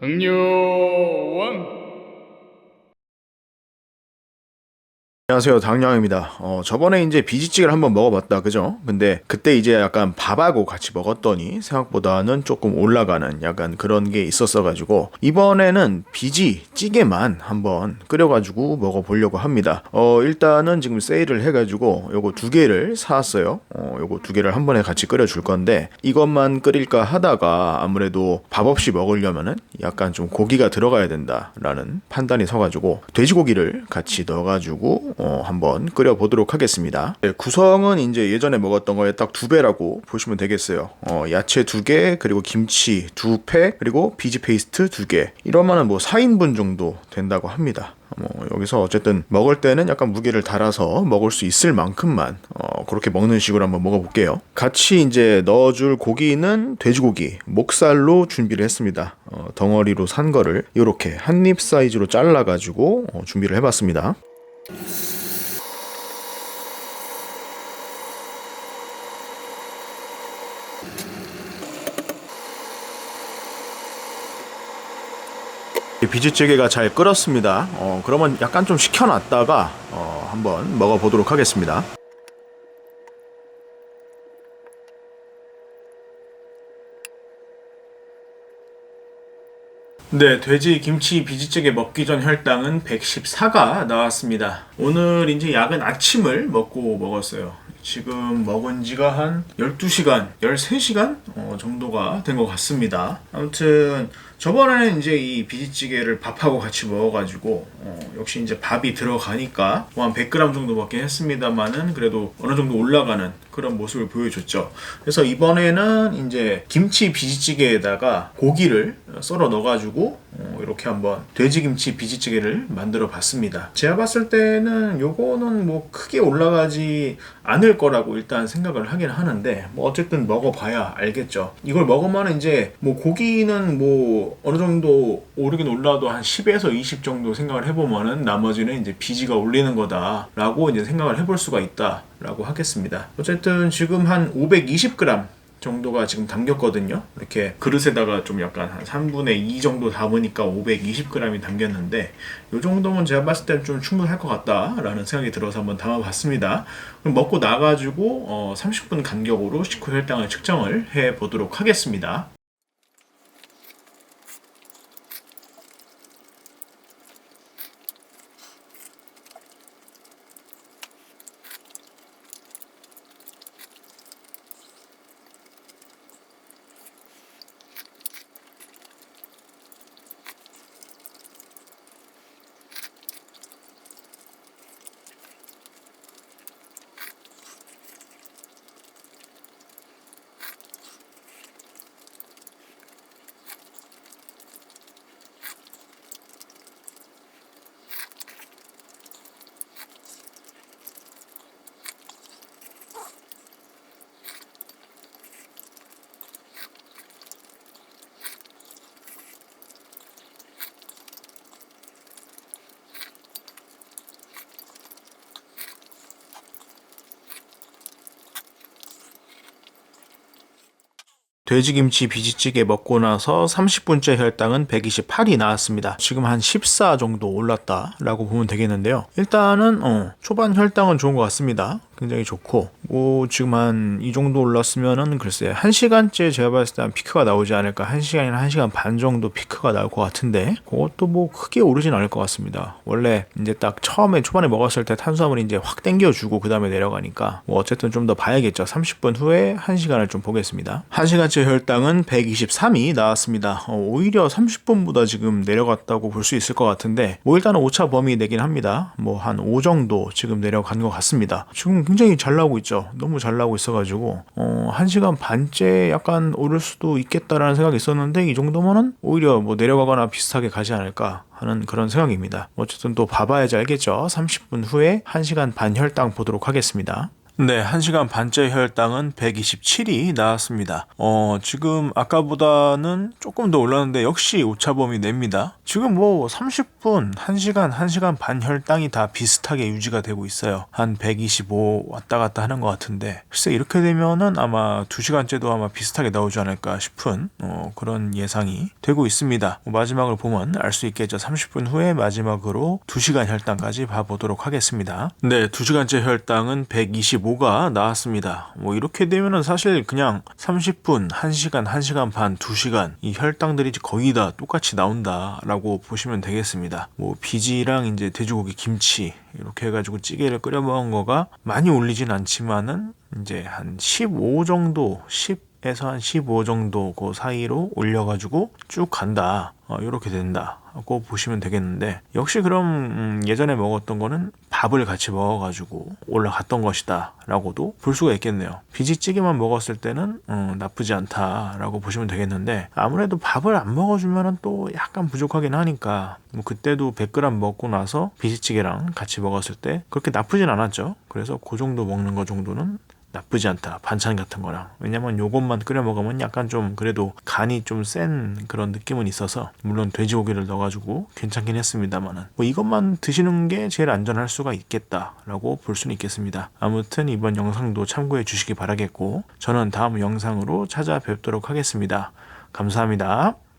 흥룡원 안녕하세요. 당량입니다. 어 저번에 이제 비지찌개를 한번 먹어봤다. 그죠? 근데 그때 이제 약간 밥하고 같이 먹었더니 생각보다는 조금 올라가는 약간 그런 게 있었어 가지고 이번에는 비지 찌개만 한번 끓여 가지고 먹어보려고 합니다. 어 일단은 지금 세일을 해 가지고 요거 두 개를 사왔어요. 어 요거 두 개를 한 번에 같이 끓여 줄 건데 이것만 끓일까 하다가 아무래도 밥 없이 먹으려면은 약간 좀 고기가 들어가야 된다라는 판단이 서 가지고 돼지고기를 같이 넣어 가지고 어, 한번 끓여 보도록 하겠습니다. 네, 구성은 이제 예전에 먹었던 거에 딱 두 배라고 보시면 되겠어요. 어, 야채 두 개, 그리고 김치 두 팩, 그리고 비지 페이스트 두 개. 이러면은 뭐 4인분 정도 된다고 합니다. 뭐 여기서 어쨌든 먹을 때는 약간 무게를 달아서 먹을 수 있을 만큼만 어, 그렇게 먹는 식으로 한번 먹어볼게요. 같이 이제 넣어줄 고기는 돼지고기 목살로 준비를 했습니다. 어, 덩어리로 산 거를 이렇게 한 입 사이즈로 잘라가지고 어, 준비를 해봤습니다. 비지찌개가 잘 끓었습니다. 어, 그러면 약간 좀 식혀놨다가 어, 한번 먹어보도록 하겠습니다. 네, 돼지 김치 비지찌개 먹기 전 혈당은 114가 나왔습니다. 오늘 이제 야근 아침을 먹고 먹었어요. 지금 먹은 지가 한 12시간, 13시간 어, 정도가 된 것 같습니다. 아무튼 저번에는 이제 이 비지찌개를 밥하고 같이 먹어가지고 어, 역시 이제 밥이 들어가니까 뭐 한 100g 정도 먹긴 했습니다만은 그래도 어느 정도 올라가는 그런 모습을 보여줬죠. 그래서 이번에는 이제 김치 비지찌개에다가 고기를 썰어 넣어가지고 어, 이렇게 한번 돼지김치 비지찌개를 만들어 봤습니다. 제가 봤을 때는 요거는 뭐 크게 올라가지 않을 거라고 일단 생각을 하긴 하는데 뭐 어쨌든 먹어봐야 알겠죠. 이걸 먹으면 이제 뭐 고기는 뭐 어느 정도 오르긴 올라도 한 10에서 20 정도 생각을 해보면은 나머지는 이제 비지가 올리는 거다라고 이제 생각을 해볼 수가 있다라고 하겠습니다. 어쨌든 지금 한 520g 정도가 지금 담겼거든요. 이렇게 그릇에다가 좀 약간 한 3분의 2 정도 담으니까 520g이 담겼는데 이 정도면 제가 봤을 때는 좀 충분할 것 같다라는 생각이 들어서 한번 담아봤습니다. 그럼 먹고 나가지고 어 30분 간격으로 식후 혈당을 측정을 해 보도록 하겠습니다. 돼지김치 비지찌개 먹고 나서 30분째 혈당은 128이 나왔습니다. 지금 한 14 정도 올랐다라고 보면 되겠는데요. 일단은 어, 초반 혈당은 좋은 것 같습니다. 굉장히 좋고 뭐 지금 한 이 정도 올랐으면은 글쎄 한 시간째 제가 봤을 때 한 피크가 나오지 않을까 한 시간이나 한 시간 반 정도 피크가 나올 것 같은데 그것도 뭐 크게 오르진 않을 것 같습니다. 원래 이제 딱 처음에 초반에 먹었을 때 탄수화물이 이제 확 땡겨주고 그 다음에 내려가니까 뭐 어쨌든 좀 더 봐야겠죠. 30분 후에 한 시간을 좀 보겠습니다. 한 시간째 혈당은 123이 나왔습니다. 어, 오히려 30분보다 지금 내려갔다고 볼 수 있을 것 같은데 뭐 일단은 오차 범위 내긴 합니다. 뭐 한 5 정도 지금 내려간 것 같습니다. 지금 굉장히 잘 나오고 있죠. 너무 잘 나오고 있어가지고 어, 1시간 반째 약간 오를 수도 있겠다라는 생각이 있었는데 이 정도면은 오히려 뭐 내려가거나 비슷하게 가지 않을까 하는 그런 생각입니다. 어쨌든 또 봐봐야지 알겠죠. 30분 후에 1시간 반 혈당 보도록 하겠습니다. 네, 1시간 반째 혈당은 127이 나왔습니다. 어, 지금 아까보다는 조금 더 올랐는데 역시 오차범위 냅니다. 지금 뭐 30분, 1시간, 1시간 반 혈당이 다 비슷하게 유지가 되고 있어요. 한 125 왔다 갔다 하는 것 같은데 글쎄 이렇게 되면은 아마 2시간째도 아마 비슷하게 나오지 않을까 싶은 어, 그런 예상이 되고 있습니다. 뭐 마지막을 보면 알 수 있겠죠. 30분 후에 마지막으로 2시간 혈당까지 봐보도록 하겠습니다. 네, 2시간째 혈당은 125가 나왔습니다. 뭐 이렇게 되면은 사실 그냥 30분, 1시간, 1시간 반, 2시간 이 혈당들이 거의 다 똑같이 나온다라고 보시면 되겠습니다. 뭐 비지랑 이제 돼지고기 김치 이렇게 해가지고 찌개를 끓여 먹은 거가 많이 올리진 않지만은 이제 한 15 정도 10 에서 한 15 정도 그 사이로 올려가지고 쭉 간다. 어, 이렇게 된다 고 보시면 되겠는데 역시 그럼 음, 예전에 먹었던 거는 밥을 같이 먹어가지고 올라갔던 것이다라고도 볼 수가 있겠네요. 비지찌개만 먹었을 때는 음, 나쁘지 않다라고 보시면 되겠는데 아무래도 밥을 안 먹어주면은 또 약간 부족하긴 하니까 뭐 그때도 100g 먹고 나서 비지찌개랑 같이 먹었을 때 그렇게 나쁘진 않았죠. 그래서 그 정도 먹는 거 정도는 나쁘지 않다. 반찬 같은 거랑. 왜냐면 요것만 끓여 먹으면 약간 좀 그래도 간이 좀 센 그런 느낌은 있어서 물론 돼지고기를 넣어가지고 괜찮긴 했습니다만은 뭐 이것만 드시는 게 제일 안전할 수가 있겠다라고 볼 수는 있겠습니다. 아무튼 이번 영상도 참고해 주시기 바라겠고 저는 다음 영상으로 찾아뵙도록 하겠습니다. 감사합니다.